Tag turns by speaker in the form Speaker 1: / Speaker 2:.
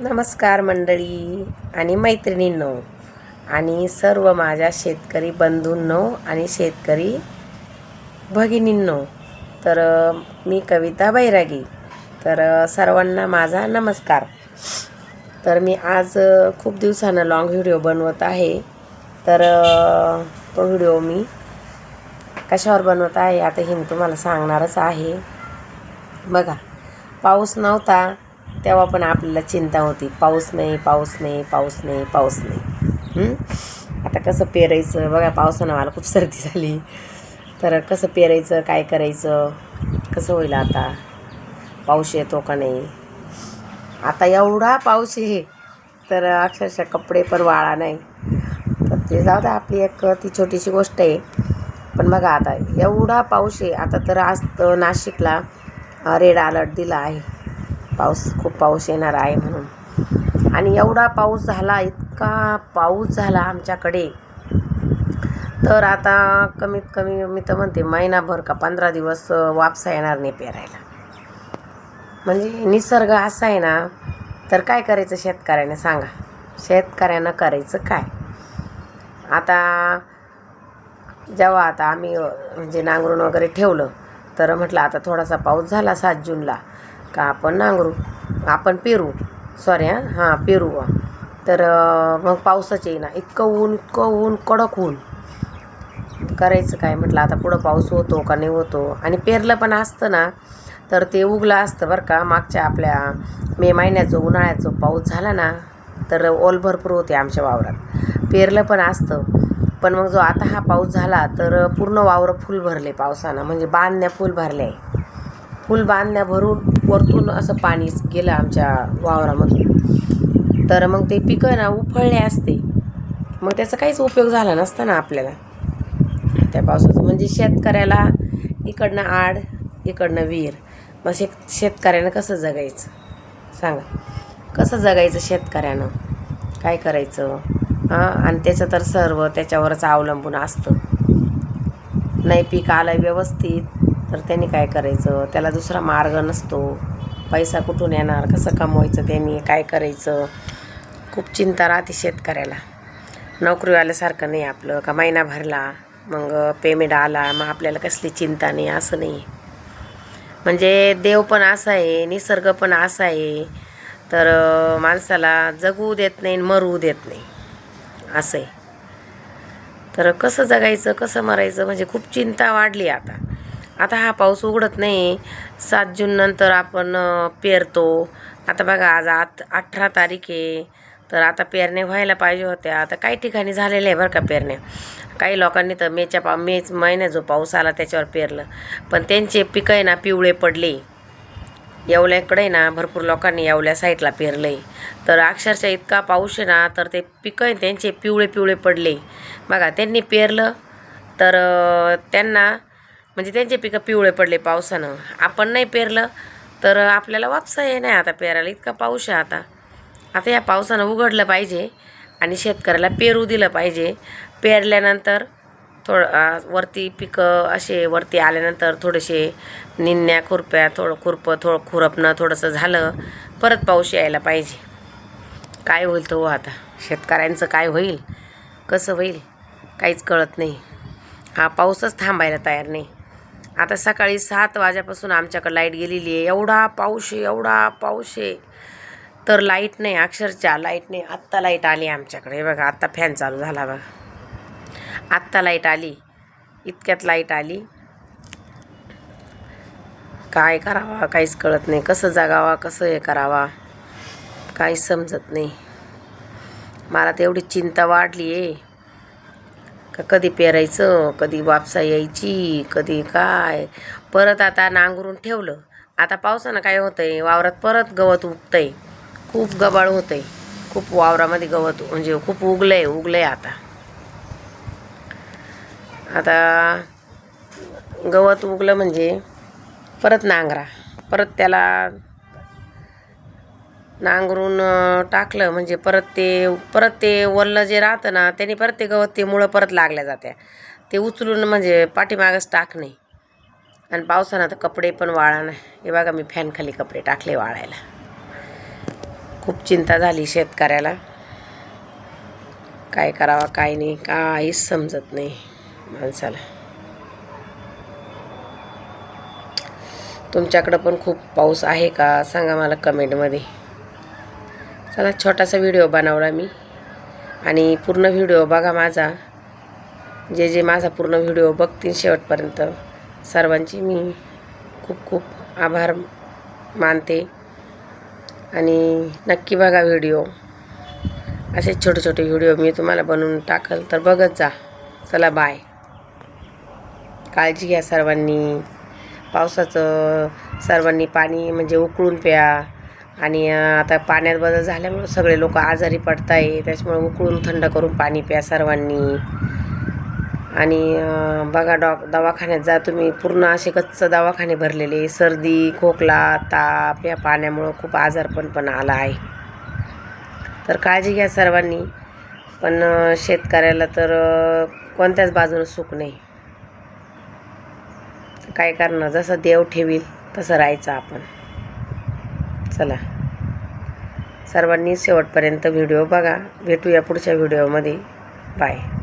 Speaker 1: नमस्कार मंडळी आणि मैत्रिणींनो आणि सर्व माझ्या शेतकरी बंधूंनो आणि शेतकरी भगिनींनो. तर मी कविता बैरागी. तर सर्वांना माझा नमस्कार. तर मी आज खूप दिवसानं लॉंग व्हिडिओ बनवत आहे. तर तो व्हिडिओ मी कशावर बनवत आहे आता हे मी तुम्हाला सांगणारच आहे. बघा पाऊस नव्हता. तेव्हा पण आपल्याला चिंता होती. पाऊस नाही पाऊस नाही पाऊस नाही पाऊस नाही. आता कसं पेरायचं? बघा पावसानं मला खूप सर्दी झाली. तर कसं पेरायचं काय करायचं? कसं होईल आता? पाऊस येतो का नाही? आता एवढा पाऊस आहे. तर अक्षरशः कपडे पण वाळा नाही. तर ते जाऊ द्या आपली एक ती छोटीशी गोष्ट आहे. पण बघा आता एवढा पाऊस आहे. आता तर आज नाशिकला रेड अलर्ट दिला आहे. पाऊस खूप पाऊस येणार आहे म्हणून. आणि एवढा पाऊस झाला इतका पाऊस झाला आमच्याकडे. तर आता कमीत कमी मी तर म्हणते महिनाभर का पंधरा दिवस वापसा येणार नाही पेरायला. म्हणजे निसर्ग असा आहे ना तर काय करायचं शेतकऱ्याने सांगा. शेतकऱ्यानं करायचं काय? आता जेव्हा आता आम्ही म्हणजे नांगरून वगैरे ठेवलं तर म्हटलं आता थोडासा पाऊस झाला सात जूनला. का आपण नांगरू? आपण पेरू. सॉरी हां. हां पेरू. तर मग पावसाचे येईना इतकं ऊन इतकं ऊन कडक ऊन. करायचं काय म्हटलं? आता पुढं पाऊस होतो का नाही होतो? आणि पेरलं पण असतं ना तर ते उगलं असतं बरं का. मागच्या आपल्या मे महिन्याचं उन्हाळ्याचं पाऊस झाला ना तर ओल भरपूर होते आमच्या वावरात. पेरलं पण असतं. पण मग जो आता हा पाऊस झाला तर पूर्ण वावरं फुल भरले पावसानं. म्हणजे बांधण्या फुल भरले आहे. बांधण्या भरून वरतून असं पाणी गेलं आमच्या वावरामधून. तर मग ते पिकं ना उफळले असते. मग त्याचा काहीच उपयोग झाला नसता ना आपल्याला. त्या पावसाचं म्हणजे शेतकऱ्याला इकडनं आड इकडनं विहीर. मग शेत शेतकऱ्यानं कसं जगायचं? सांगा. कसं जगायचं शेतकऱ्यानं? काय करायचं? हां? आणि त्याचं तर सर्व त्याच्यावरच अवलंबून असतं. नाही पीक आलं व्यवस्थित. तर त्यांनी काय करायचं? त्याला दुसरा मार्ग नसतो. पैसा कुठून येणार? कसं कमवायचं त्यांनी? काय करायचं? खूप चिंता राहते शेतकऱ्याला. नोकरीवाल्यासारखं नाही आपलं. का महिना भरला मग पेमेंट आला मग आपल्याला कसली चिंता नाही असं नाही. म्हणजे देव पण असा आहे निसर्ग पण असा आहे. तर माणसाला जगू देत नाही आणि मरू देत नाही. असं आहे. तर कसं जगायचं कसं मरायचं? म्हणजे खूप चिंता वाढली आता. आता हा पाऊस उघडत नाही. सात जून नंतर आपण पेरतो. आता बघा आज आत अठरा तारीख आहे. तर आता पेरण्या व्हायला पाहिजे होत्या. आता काही ठिकाणी झालेल्या आहे बरं का पेरण्या. काही लोकांनी तर मेच्या पा मेच महिन्या जो पाऊस आला त्याच्यावर पेरलं. पण त्यांचे पिकं आहे ना पिवळे पडले. येवल्याकडे ना भरपूर लोकांनी येवल्या साईडला पेरलं आहे तर अक्षरशः इतका पाऊस आहे ना तर ते पिकं आहे त्यांचे पिवळे पिवळे पडले. बघा त्यांनी पेरलं. तर त्यांना म्हणजे त्यांचे पिकं पिवळे पडले पावसानं. आपण नाही पेरलं तर आपल्याला वापसा हे नाही आता पेरायला इतका पाऊस आहे आता. आता या पावसानं उघडलं पाहिजे आणि शेतकऱ्याला पेरू दिलं पाहिजे. पेरल्यानंतर थोडं वरती पिकं असे वरती आल्यानंतर थोडेसे निन्या खुरप्या थोडं खुरपं थोडं खुरपणं थोडंसं झालं परत पाऊस यायला पाहिजे. काय होईल तो आता? शेतकऱ्यांचं काय होईल? कसं होईल? काहीच कळत नाही. हा पाऊसच थांबायला तयार नाही. आता सकाळी सात वाजेपासून आमच्याकडं लाइट गेलेली आहे. एवढा पाऊस आहे एवढा पाऊस आहे. तर लाइट नाही अक्षरशः लाइट नाही. आत्ता लाइट आली आमच्याकडे. बघा आत्ता फॅन चालू झाला बघा. आत्ता लाइट आली. इतक्यात लाइट आली. काय करावा? काहीच कळत नाही. कसं जगावा कसं हे करावा? काहीच समजत नाही. मला तर एवढी चिंता वाढली आहे. का कधी पेरायचं कधी वापसा यायची कधी काय? परत आता नांगरून ठेवलं. आता पावसानं काय होतं आहे वावरात परत गवत उगतं आहे खूप गबाळ होतं आहे खूप वावरामध्ये गवत म्हणजे खूप उगलं आहे उगलं आहे आता. आता गवत उगलं म्हणजे परत नांगरा. परत त्याला नांगरून टाकलं म्हणजे परत ते परत ते वल्लं जे राहतं ना त्याने परत ते गवत ते मुळं परत लागल्या जात्या. ते उचलून म्हणजे पाठीमागंच टाकणे. आणि पावसानं तर कपडे पण वाळा नाही हे बघा मी फॅनखाली कपडे टाकले वाळायला. खूप चिंता झाली शेतकऱ्याला. काय करावं काय नाही काहीच समजत नाही माणसाला. तुमच्याकडं पण खूप पाऊस आहे का? सांगा मला कमेंटमध्ये चला छोटासा व्हिडिओ बनवला मी. आणि पूर्ण व्हिडिओ बघा माझा. जे जे माझा पूर्ण व्हिडिओ बघतील शेवटपर्यंत सर्वांची मी खूप खूप आभार मानते. आणि नक्की बघा व्हिडिओ असे छोटे छोटे व्हिडिओ मी तुम्हाला बनवून टाकल तर बघत जा. चला बाय काळजी घ्या सर्वांनी. पावसाचं सर्वांनी पाणी म्हणजे उकळून प्या. आणि आता पाण्यात बदल झाल्यामुळं सगळे लोक आजारी पडत आहे त्याच्यामुळे उकळून थंड करून पाणी प्या सर्वांनी. आणि बघा डॉ दवाखान्यात जा तुम्ही पूर्ण असे कच्च दवाखाने भरलेले सर्दी खोकला ताप या पाण्यामुळं खूप आजारपण पण आला आहे. तर काळजी घ्या सर्वांनी पण शेतकऱ्याला तर कोणत्याच बाजूनं सुख नाही. काय करणार? जसं देव ठेवील तसं राहायचं आपण. चला. सर्वांनी शेवटपर्यंत व्हिडिओ बघा. भेटूया पुढच्या व्हिडिओमध्ये. बाय.